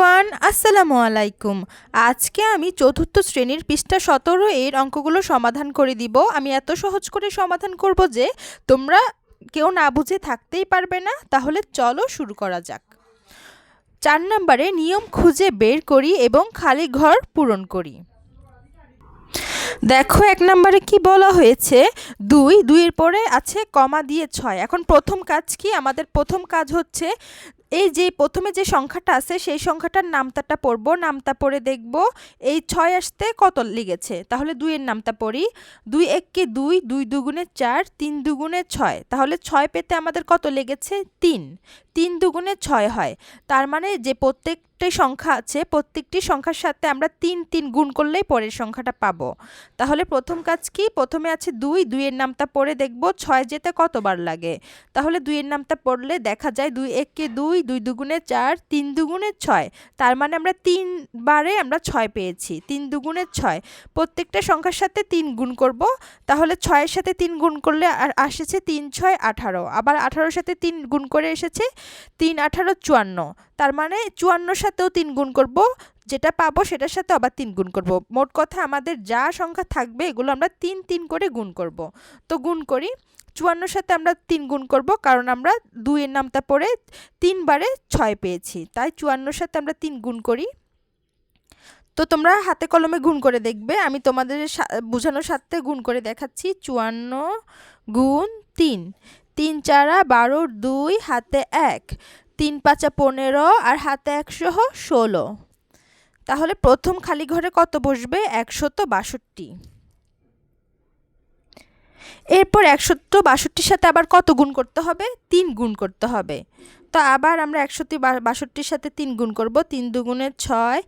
Everyone, আসসালামু আলাইকুম। আজকে আমি চতুর্থ শ্রেণির পৃষ্ঠা সতেরো এর অঙ্কগুলো সমাধান করে দিব। আমি এত সহজ করে সমাধান করব যে তোমরা কেউ না বুঝে থাকতেই পারবে না। তাহলে চলো শুরু করা যাক। চার নম্বরে নিয়ম খুঁজে বের করি এবং খালি ঘর পূরণ করি। দেখো, এক নম্বরে কি বলা হয়েছে? দুই, দুইয়ের পরে আছে কমা দিয়ে ছয়। এখন প্রথম কাজ কি? আমাদের প্রথম কাজ হচ্ছে এই যে প্রথমে যে সংখ্যাটা আছে, সেই সংখ্যাটার নামতাটা পড়ব। নামতা পড়ে দেখব, এই ছয় আসতে কত লেগেছে? তাহলে দুইয়ের নামতা পড়ি। দুই এককে দুই দুই দুগুণে চার, তিন দুগুণে ছয়। তাহলে ছয় পেতে আমাদের কত লেগেছে? তিন। তিন দুগুণে ছয় হয়। তার মানে যে প্রত্যেকটি সংখ্যা আছে, প্রত্যেকটি সংখ্যার সাথে আমরা তিন তিন গুণ করলেই পরের সংখ্যাটা পাবো। তাহলে প্রথম কাজ কি? প্রথমে আছে দুই, দুইয়ের নামটা পড়ে দেখব, ছয় যেতে কতবার লাগে? তাহলে দুইয়ের নামটা পড়লে দেখা যায় দুই এককে দুই দুই দুগুণে চার, তিন দুগুণে ছয়। তার মানে আমরা তিনবারে আমরা ছয় পেয়েছি, তিন দুগুণে ছয়। প্রত্যেকটা সংখ্যার সাথে তিন গুণ করব, তাহলে ছয়ের সাথে তিন গুণ করলে আর আসেছে তিন, ছয়, আঠারো। আবার আঠারোর সাথে তিন গুণ করে এসেছে তিন, আঠারো, চুয়ান্ন। তার মানে চুয়ান্নর সাথেও তিন গুণ করব, যেটা পাবো সেটার সাথে আবার তিন গুণ করব। মোট কথা আমাদের যা সংখ্যা থাকবে এগুলো আমরা তিন তিন করে গুণ করব। তো গুণ করি, চুয়ান্নর সাথে আমরা তিন গুণ করব কারণ আমরা দুইয়ের নামটা পড়ে তিনবারে ছয় পেয়েছি। তাই চুয়ান্নর সাথে আমরা তিন গুণ করি। তো তোমরা হাতে কলমে গুণ করে দেখবে, আমি তোমাদের বোঝানোর সাথে গুণ করে দেখাচ্ছি। চুয়ান্ন গুণ তিন তিন চারা বারো দুই, হাতে এক। তিন পাঁচা পনেরো আর হাতে একশো ষোলো। তাহলে প্রথম খালি ঘরে কত বসবে? একশত বাষট্টি। এরপর একশত বাষট্টির সাথে আবার কত গুণ করতে হবে? তিন গুণ করতে হবে। তো আবার আমরা একশো বাষট্টির সাথে তিন গুণ করব। তিন দুগুণে ছয়,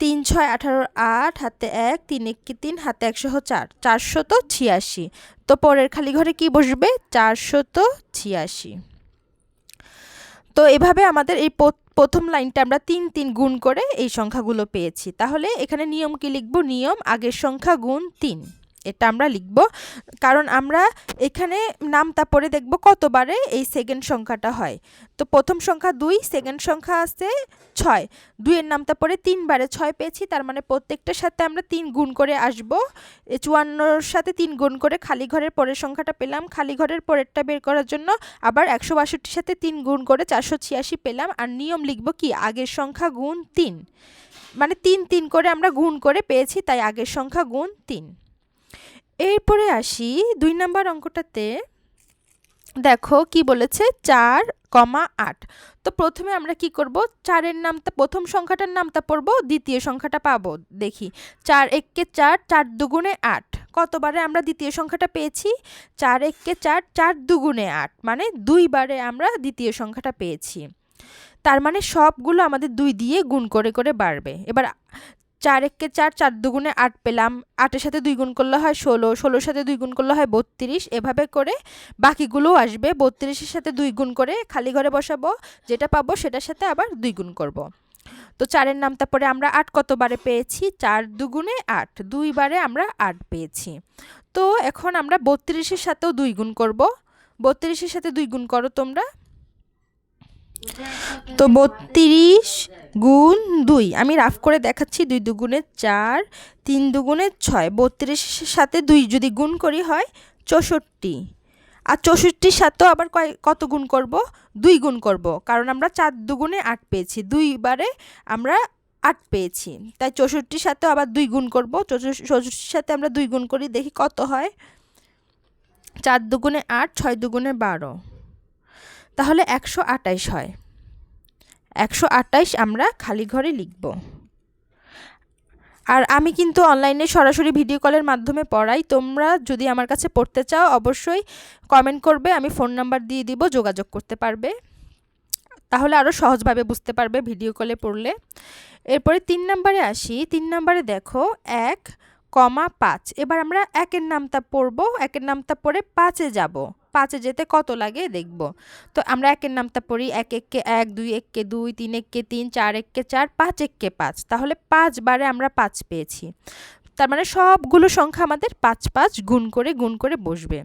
তিন ছয় আঠারো আট, হাতে এক, তিন একটি তিন, হাতে একশো চার। চারশত ছিয়াশি। তো পরের খালি ঘরে কি বসবে? চারশত ছিয়াশি। তো এভাবে আমাদের এই প্রথম লাইনটা আমরা তিন তিন গুণ করে এই সংখ্যাগুলো পেয়েছি। তাহলে এখানে নিয়ম কি লিখব? নিয়ম, আগের সংখ্যা গুণ তিন। এটা আমরা লিখব। কারণ আমরা এখানে নামতা পড়ে দেখব কতবারে এই সেকেন্ড সংখ্যাটা হয়। তো প্রথম সংখ্যা দুই সেকেন্ড সংখ্যা আছে ছয়। দুইয়ের নামতা পড়ে তিনবারে ছয় পেয়েছি, তার মানে প্রত্যেকটার সাথে আমরা তিন গুণ করে আসব। চুয়ান্নর সাথে তিন গুণ করে খালি ঘরের পরের সংখ্যাটা পেলাম। খালি ঘরের পরেরটা বের করার জন্য আবার একশো বাষট্টির সাথে তিন গুণ করে চারশো ছিয়াশি পেলাম। আর নিয়ম লিখব কি? আগের সংখ্যা গুণ তিন। মানে তিন তিন করে আমরা গুণ করে পেয়েছি, তাই আগের সংখ্যা গুণ তিন। এরপরে আসি দুই নম্বর অঙ্কটাতে। দেখো কি বলেছে? চার কমা আট। তো প্রথমে আমরা কি করব? চারের নামটা, প্রথম সংখ্যাটার নামটা পড়ব, দ্বিতীয় সংখ্যাটা পাবো। দেখি, চার এককে চার চার দুগুণে আট। কতবারে আমরা দ্বিতীয় সংখ্যাটা পেয়েছি? চার এককে চার চার দুগুণে আট। মানে দুইবারে আমরা দ্বিতীয় সংখ্যাটা পেয়েছি। তার মানে সবগুলো আমাদের দুই দিয়ে গুণ করে করে বাড়বে। এবার চার এককে চার চার দুগুণে আট পেলাম। আটের সাথে দুই গুণ করলে হয় ষোলো। ষোলোর সাথে দুই গুণ করলে হয় বত্রিশ। এভাবে করে বাকিগুলোও আসবে। বত্রিশের সাথে দুই গুণ করে খালি ঘরে বসাবো। যেটা পাবো সেটার সাথে আবার দুই গুণ করব। তো চারের নাম তারপরে আমরা আট কতবারে পেয়েছি? চার দুগুণে আট। দুইবারে আমরা আট পেয়েছি। তো এখন আমরা বত্রিশের সাথেও দুই গুণ করব। বত্রিশের সাথে দুই গুণ করো তোমরা। তো বত্রিশ গুণ দুই, আমি রাফ করে দেখাচ্ছি, দুই দুগুণে চার, তিন দুগুণে ছয়, বত্রিশের সাথে দুই যদি গুণ করি হয় চৌষট্টি। আর চৌষট্টির সাথেও আবার কয়, কত গুণ করব? দুই গুণ করব, কারণ আমরা চার দুগুণে আট পেয়েছি দুইবারে আমরা আট পেয়েছি। তাই চৌষট্টির সাথেও আবার দুই গুণ করব চৌষট্টির সাথে আমরা দুই গুণ করি, দেখি কত হয়। চার দুগুণে আট, ছয় দুগুণে বারো। তাহলে একশো আটাইশ হয়। একশো আটাইশ আমরা খালি ঘরে লিখব। আর আমি কিন্তু অনলাইনে সরাসরি ভিডিও কলের মাধ্যমে পড়াই। তোমরা যদি আমার কাছে পড়তে চাও, অবশ্যই কমেন্ট করবে, আমি ফোন নাম্বার দিয়ে দিব, যোগাযোগ করতে পারবে। তাহলে আরও সহজভাবে বুঝতে পারবে ভিডিও কলে পড়লে। এরপরে তিন নাম্বারে আসি। তিন নাম্বারে দেখো, এক, কমা পাঁচ। এবার আমরা একের নামটা পড়ব, একের নামটা পড়ে পাঁচে যাব। পাঁচে যেতে কত লাগে দেখব। তো আমরা একের নামটা পড়ি, এক এককে এক, দুই এককে দুই, তিন এককে তিন, চার এককে চার, পাঁচ এককে পাঁচ। তাহলে পাঁচ বারে আমরা পাঁচ পেয়েছি। তার মানে সবগুলো সংখ্যা আমাদের পাঁচ পাঁচ গুণ করে গুণ করে বসবে।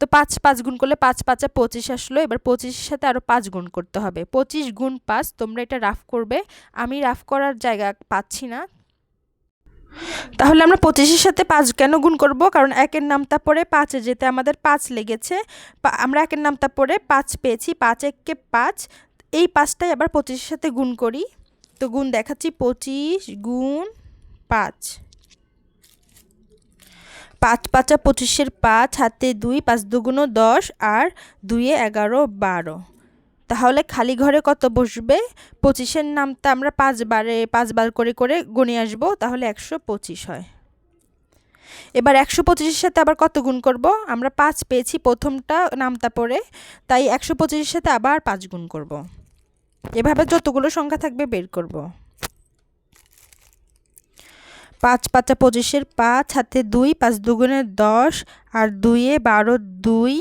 তো পাঁচ পাঁচ গুণ করলে পাঁচ পাঁচে পঁচিশ আসলো, এবার পঁচিশের সাথে আরও পাঁচ গুণ করতে হবে। পঁচিশ গুণ পাঁচ, তোমরা এটা রাফ করবে। আমি রাফ করার জায়গা পাচ্ছি না তাহলে আমরা পঁচিশের সাথে পাঁচ কেন গুণ করব? কারণ একের নামতা পরে পাঁচে যেতে আমাদের পাঁচ লেগেছে। আমরা একের নামতা পরে পাঁচ পেয়েছি, পাঁচ এককে পাঁচ। এই পাঁচটাই আবার পঁচিশের সাথে গুণ করি। তো গুণ দেখাচ্ছি, পঁচিশ গুণ পাঁচ। পাঁচ পাঁচা পঁচিশের পাঁচ, হাতে দুই, পাঁচ দুগুণো দশ, আর দুইয়ে এগারো, বারো। তাহলে খালি ঘরে কত বসবে পঁচিশের নামটা আমরা পাঁচবারে, পাঁচবার করে করে গুনে আসব, তাহলে একশো পঁচিশ হয় এবার একশো পঁচিশের সাথে আবার কত গুণ করব আমরা পাঁচ পেয়েছি প্রথমটা নামতা পড়ে, তাই একশো পঁচিশের সাথে আবার পাঁচ গুণ করব। এভাবে যতগুলো সংখ্যা থাকবে বের করব। পাঁচ পাঁচা পঁচিশের পাঁচ, হাতে দুই, পাঁচ দুগুণে দশ, আর দুইয়ে বারো, দুই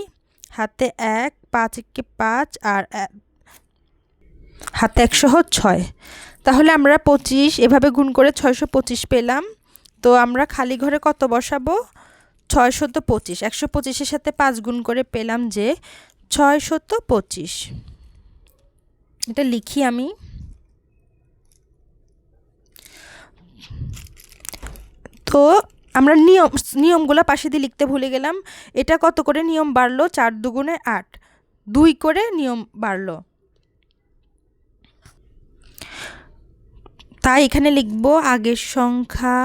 হাতে এক, পাঁচ একে পাঁচ আর হাতে একশো ছয়। তাহলে আমরা পঁচিশ, এভাবে গুণ করে ছয়শো পঁচিশ পেলাম। তো আমরা খালি ঘরে কত বসাবো? ছয়শত পঁচিশ। একশো পঁচিশের সাথে পাঁচ গুণ করে পেলাম যে ছয়শত পঁচিশ। এটা লিখি আমি। তো আমরা নিয়ম, নিয়মগুলো পাশে দিয়ে লিখতে ভুলে গেলাম। এটা কত করে নিয়ম বাড়লো? চার দুগুণে আট। দুই করে নিয়ম বাড়লো। তাই এখানে লিখব আগের সংখ্যা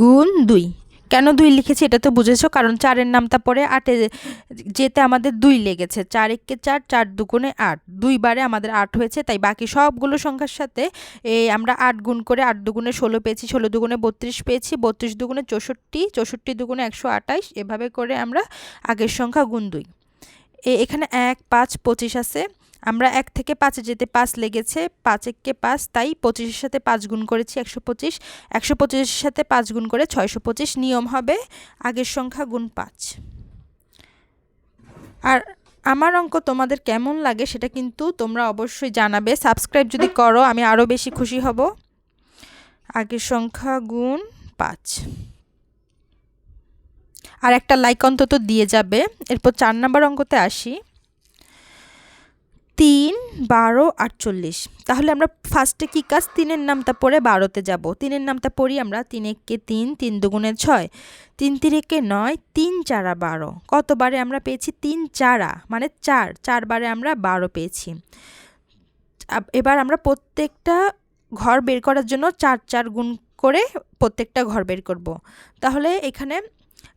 গুণ দুই। কেন দুই লিখেছি এটা তো বুঝেছ? কারণ চারের নামটা পরে আটে যেতে আমাদের দুই লেগেছে। চার একে চার চার দুগুণে আট। দুইবারে আমাদের আট হয়েছে, তাই বাকি সবগুলো সংখ্যার সাথে এই আমরা আট গুণ করে আট দুগুণে ষোলো পেয়েছি, ষোলো দুগুণে বত্রিশ পেয়েছি, বত্রিশ দুগুণে চৌষট্টি চৌষট্টি দুগুণে একশো আটাইশ, এভাবে করে আমরা আগের সংখ্যা গুণ দুই। এখানে এক, পাঁচ, পঁচিশ আছে। আমরা এক থেকে পাঁচে যেতে পাঁচ লেগেছে, পাঁচ এককে পাঁচ, তাই পঁচিশের সাথে পাঁচ গুণ করেছি একশো পঁচিশ, একশো পঁচিশের সাথে পাঁচ গুণ করে ছয়শো পঁচিশ নিয়ম হবে আগের সংখ্যা গুণ পাঁচ। আর আমার অঙ্ক তোমাদের কেমন লাগে সেটা কিন্তু তোমরা অবশ্যই জানাবে। সাবস্ক্রাইব যদি করো, আমি আরও বেশি খুশি হব। আগের সংখ্যা গুণ পাঁচ। আর একটা লাইক অন্তত দিয়ে যাবে। এরপর চার নাম্বার অঙ্কতে আসি। তিন, বারো, আটচল্লিশ। তাহলে আমরা ফার্স্টে কী কাজ? তিনের নামটা পড়ে বারোতে যাব। তিনের নামটা পড়ি আমরা তিন একে তিন তিন দুগুণে ছয়। তিন তিরেকে নয়, তিন চারা বারো। কতবারে আমরা পেয়েছি? তিন চারা মানে চার। চারবারে আমরা বারো পেয়েছি। এবার আমরা প্রত্যেকটা ঘর বের করার জন্য চার চার গুণ করে প্রত্যেকটা ঘর বের করব। তাহলে এখানে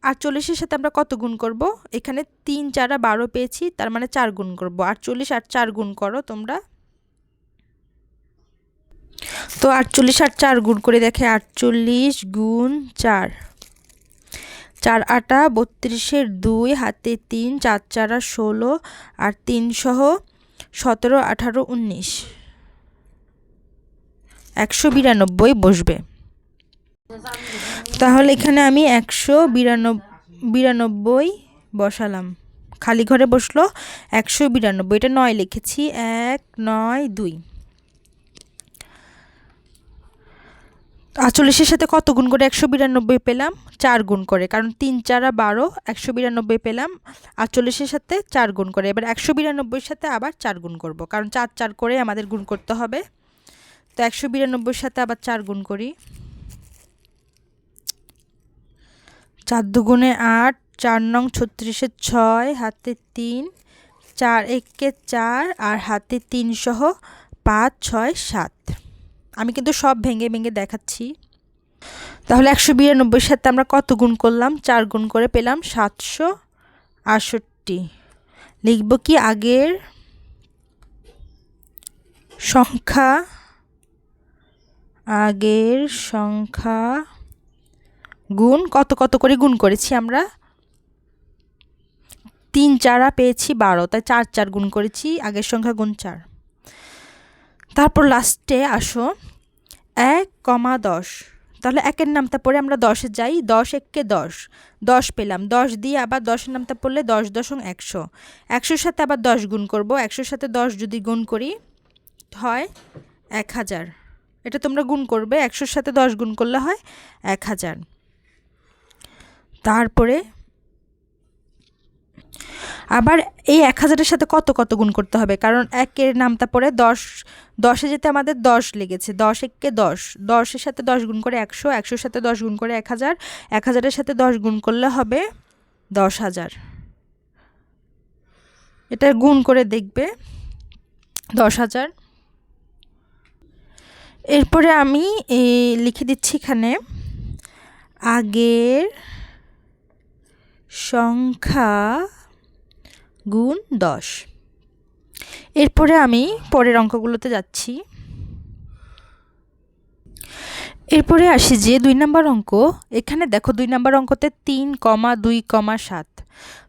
আটচল্লিশের সাথে আমরা কত গুণ করব? এখানে তিন, চারা বারো পেয়েছি, তার মানে চার গুণ করব। আটচল্লিশ আর চার গুণ করো তোমরা। তো আটচল্লিশ আর চার গুণ করে দেখে আটচল্লিশ গুণ চার। চার আটা, বত্রিশের দুই, হাতে তিন, চার, চারা ষোলো, আর তিন সহ সতেরো, আঠারো, উনিশ। একশো বিরানব্বই বসবে। তাহলে এখানে আমি একশো বিরানব্বই বসালাম। খালি ঘরে বসল একশো বিরানব্বই। এটা নয় লিখেছি, এক, নয়, দুই। আটচল্লিশের সাথে কত গুণ করে একশো বিরানব্বই পেলাম? চার গুণ করে। কারণ তিন, চারা বারো, একশো বিরানব্বই পেলাম। আটচল্লিশের সাথে চার গুণ করে। এবার একশো বিরানব্বইয়ের সাথে আবার চার গুণ করব। কারণ চার চার করে আমাদের গুণ করতে হবে। তো একশো বিরানব্বইয়ের সাথে আবার চার গুণ করি। চার দুগুণে আট, চার নং ছত্রিশে ছয়, হাতে তিন, চার একে চার আর হাতে তিন সহ পাঁচ, ছয়, সাত। আমি কিন্তু সব ভেঙে ভেঙে দেখাচ্ছি। তাহলে একশো বিরানব্বই সাথে আমরা কত গুণ করলাম? চার গুণ করে পেলাম সাতশো আটষট্টি। লিখব কি আগের সংখ্যা? আগের সংখ্যা গুণ, কত কত করে গুণ করেছি আমরা? তিন চারা পেয়েছি বারো, তাই চার চার গুণ করেছি, আগের সংখ্যা গুণ চার। তারপর লাস্টে আসো, এক কমা দশ। তাহলে একের নামটা পড়ে আমরা দশে যাই, দশ এককে দশ দশ পেলাম। দশ দিয়ে আবার দশের নামটা পড়লে দশ দশম একশো। একশোর সাথে আবার দশ গুণ করব, একশোর সাথে দশ যদি গুণ করি, হয় এক হাজার। এটা তোমরা গুণ করবে, একশোর সাথে দশ গুণ করলে হয় এক হাজার। তারপরে আবার এই এক হাজারের সাথে কত কত গুণ করতে হবে? কারণ একের নামটা পরে দশ, দশে যেতে আমাদের দশ লেগেছে। দশ এককে দশ। দশের সাথে দশ গুণ করে একশো, একশোর সাথে দশ গুণ করে এক হাজার। এক হাজারের সাথে দশ গুণ করলে হবে দশ হাজার। এটা গুণ করে দেখবে দশ হাজার। এরপরে আমি লিখে দিচ্ছি এখানে আগের সংখ্যা গুণ দশ। এরপরে আমি পরের অঙ্কগুলোতে যাচ্ছি। এরপরে আসি যে দুই নম্বর অঙ্ক। এখানে দেখো দুই নম্বর অঙ্কতে তিন কমা দুই কমা সাত।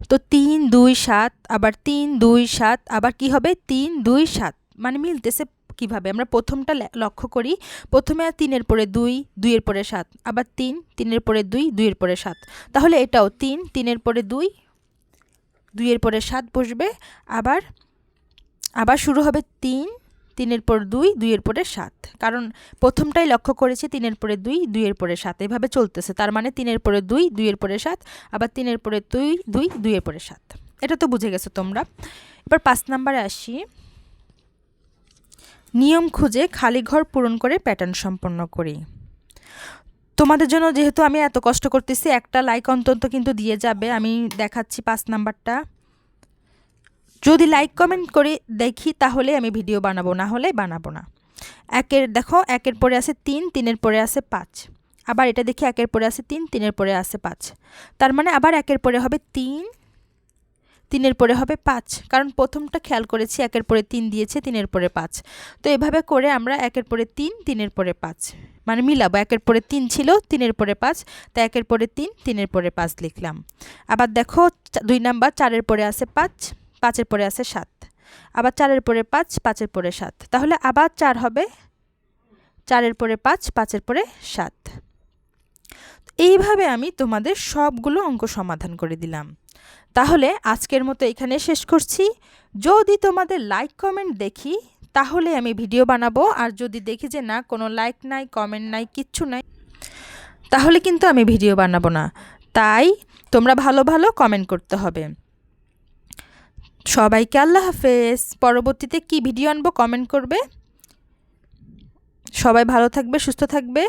তো তিন দুই সাত, আবার তিন দুই সাত, আবার কি হবে? তিন দুই সাত। মানে মিলতেছে কীভাবে? আমরা প্রথমটা লক্ষ্য করি, প্রথমে তিনের পরে দুই, দুইয়ের পরে সাত, আবার তিন, তিনের পরে দুই, দুইয়ের পরে সাত। তাহলে এটাও তিন, তিনের পরে দুই, দুইয়ের পরে সাত বসবে, আবার আবার শুরু হবে তিন, তিনের পর দুই, দুইয়ের পরে সাত। কারণ প্রথমটাই লক্ষ্য করেছি, তিনের পরে দুই, দুইয়ের পরে সাত। এভাবে চলতেছে, তার মানে তিনের পরে দুই, দুইয়ের পরে সাত, আবার তিনের পরে দুই দুই, দুইয়ের পরে সাত। এটা তো বুঝে গেছো তোমরা। এবার পাঁচ নাম্বারে আসি। নিয়ম খুঁজে খালি ঘর পূরণ করে প্যাটার্ন সম্পন্ন করি। তোমাদের জন্য যেহেতু আমি এত কষ্ট করতেছি, একটা লাইক অন্তত কিন্তু দিয়ে যাবে। আমি দেখাচ্ছি পাঁচ নাম্বারটা। যদি লাইক কমেন্ট করে, দেখি, তাহলে আমি ভিডিও বানাবো, না হলে বানাবো না। একের, দেখো, একের পরে আছে তিন, তিনের পরে আছে পাঁচ। আবার এটা দেখি, একের পরে আছে তিন, তিনের পরে আছে পাঁচ। তার মানে আবার একের পরে হবে তিন তিনের পরে হবে পাঁচ। কারণ প্রথমটা খেয়াল করেছি, একের পরে তিন দিয়েছে, তিনের পরে পাঁচ। তো এভাবে করে আমরা একের পরে তিন, তিনের পরে পাঁচ। মানে মিলাবো, একের পরে তিন ছিল, তিনের পরে পাঁচ। তা একের পরে তিন, তিনের পরে পাঁচ লিখলাম। আবার দেখো দুই নাম্বার, চারের পরে আছে পাঁচ, পাঁচের পরে আছে সাত। আবার চারের পরে পাঁচ, পাঁচের পরে সাত। তাহলে আবার চার হবে, চারের পরে পাঁচ, পাঁচের পরে সাত। এইভাবে আমি তোমাদের সবগুলো অঙ্ক সমাধান করে দিলাম। তাহলে আজকের মতো এখানে শেষ করছি। যদি তোমাদের লাইক কমেন্ট দেখি, তাহলে আমি ভিডিও বানাবো। আর যদি দেখি যে না, কোনো লাইক নাই কমেন্ট নাই, কিচ্ছু নাই, তাহলে কিন্তু আমি ভিডিও বানাবো না। তাই তোমরা ভালো ভালো কমেন্ট করতে হবে। সবাইকে আল্লাহ হাফেজ। পরবর্তীতে কি ভিডিও আনব কমেন্ট করবে? সবাই ভালো থাকবে, সুস্থ থাকবে।